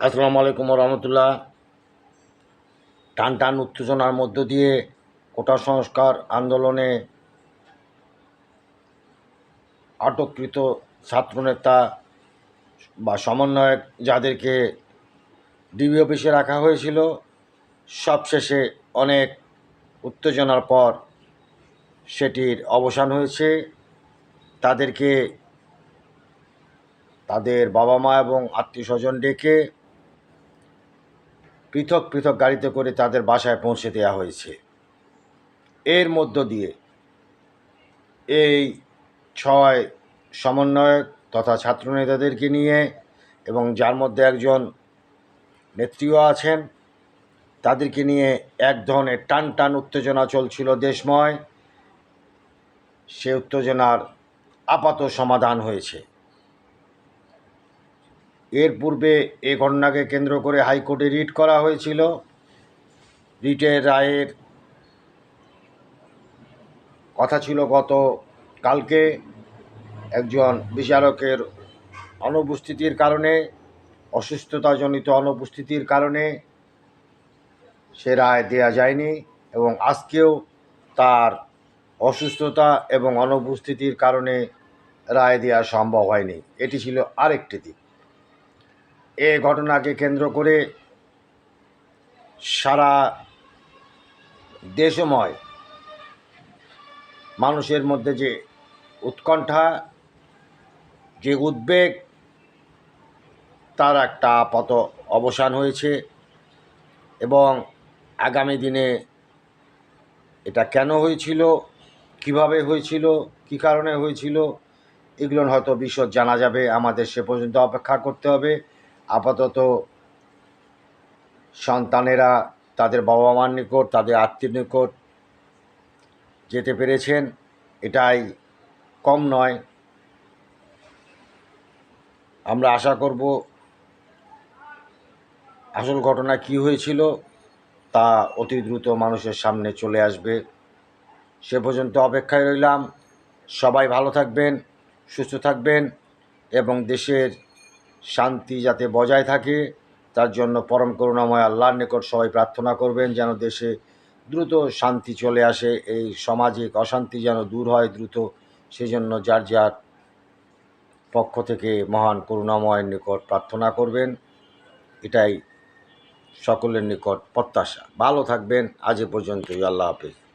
আসসালামু আলাইকুম রহমতুল্লাহ টান টান উত্তেজনার মধ্য দিয়ে কোটা সংস্কার আন্দোলনে আটককৃত ছাত্রনেতা বা সমন্বয়ক যাদেরকে ডিবি অফিসে রাখা হয়েছিল, সবশেষে অনেক উত্তেজনার পর সেটির অবসান হয়েছে। তাদেরকে তাদের বাবা মা এবং আত্মীয় স্বজন ডেকে পৃথক পৃথক গাড়িতে করে তাদের বাসায় পৌঁছে দেওয়া হয়েছে। এর মধ্য দিয়ে এই ছয় সমন্বয়ক তথা ছাত্রনেতাদেরকে নিয়ে এবং যার মধ্যে একজন নেত্রীও আছেন, তাদেরকে নিয়ে এক ধরনের টান টান উত্তেজনা চলছিল দেশময়। সে উত্তেজনার আপাত সমাধান হয়েছে। এর পূর্বে এ ঘটনাকে কেন্দ্র করে হাইকোর্টে রিট করা হয়েছিল। রিটের রায়ের কথা ছিল গত কালকে। একজন বিচারকের অনুপস্থিতির কারণে, অসুস্থতাজনিত অনুপস্থিতির কারণে সে রায় দেয়া যায়নি এবং আজকেও তার অসুস্থতা এবং অনুপস্থিতির কারণে রায় দেওয়া সম্ভব হয়নি। এটি ছিল আরেকটি দিক। এ ঘটনাকে কেন্দ্র করে সারা দেশময় মানুষের মধ্যে যে উৎকণ্ঠা, যে উদ্বেগ, তার একটা আপাত অবসান হয়েছে এবং আগামী দিনে এটা কেন হয়েছিল, কীভাবে হয়েছিল, কী কারণে হয়েছিল, এগুলো হয়তো বিশদ জানা যাবে। আমাদের সে পর্যন্ত অপেক্ষা করতে হবে। আপাতত সন্তানেরা তাদের বাবা মার নিকট, তাদের আত্মীয় নিকট যেতে পেরেছেন, এটাই কম নয়। আমরা আশা করব আসল ঘটনা কি হয়েছিল তা অতি দ্রুত মানুষের সামনে চলে আসবে। সে পর্যন্ত অপেক্ষায় রইলাম। সবাই ভালো থাকবেন, সুস্থ থাকবেন এবং দেশের শান্তি যাতে বজায় থাকে, তার জন্য পরম করুণাময় আল্লাহর নিকট সবাই প্রার্থনা করবেন যেন দেশে দ্রুত শান্তি চলে আসে, এই সামাজিক অশান্তি যেন দূর হয় দ্রুত। সেজন্য যার যার পক্ষ থেকে মহান করুণাময়ের নিকট প্রার্থনা করবেন। এটাই সকলের নিকট প্রত্যাশা। ভালো থাকবেন। আজ পর্যন্তই। আল্লাহ হাফেজ।